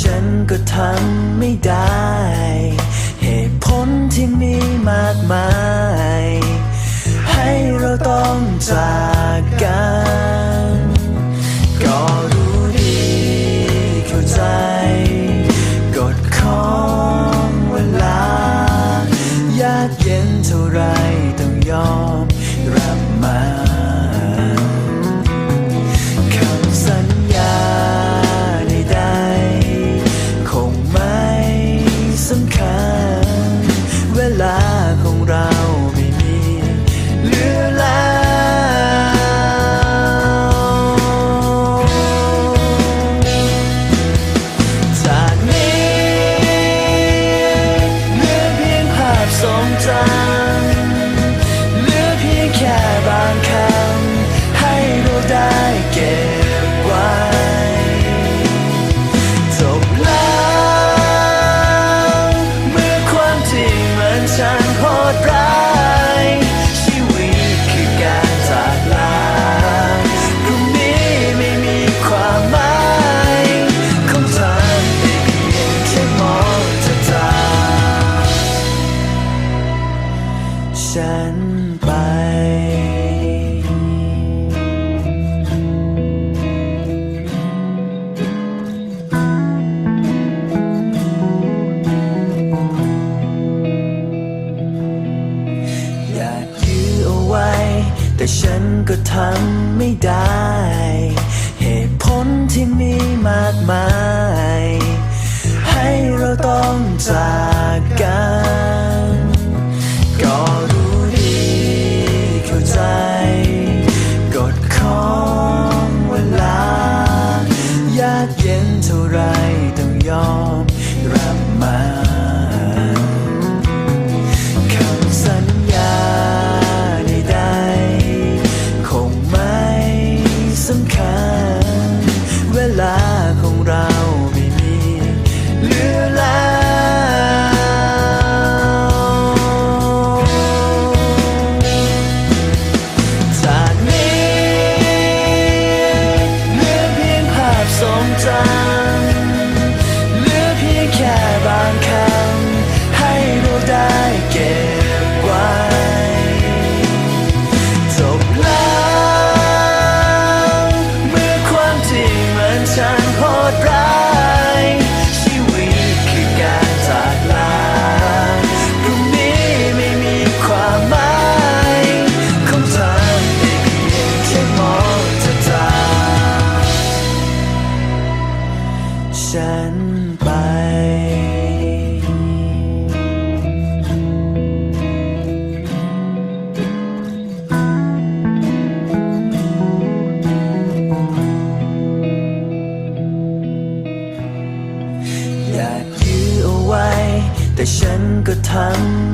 ฉันก็ทำ ฉันไป อยากยื้อเอาไว้ แต่ฉันก็ทำไม่ได้ เหตุผลที่มีมากมาย ให้เราต้องจาก time.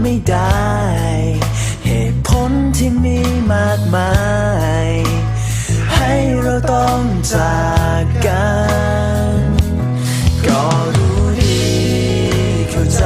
ไม่ได้ เหตุผลที่มีมากมาย ให้เราต้องจากกัน ก็รู้ดีเข้าใจ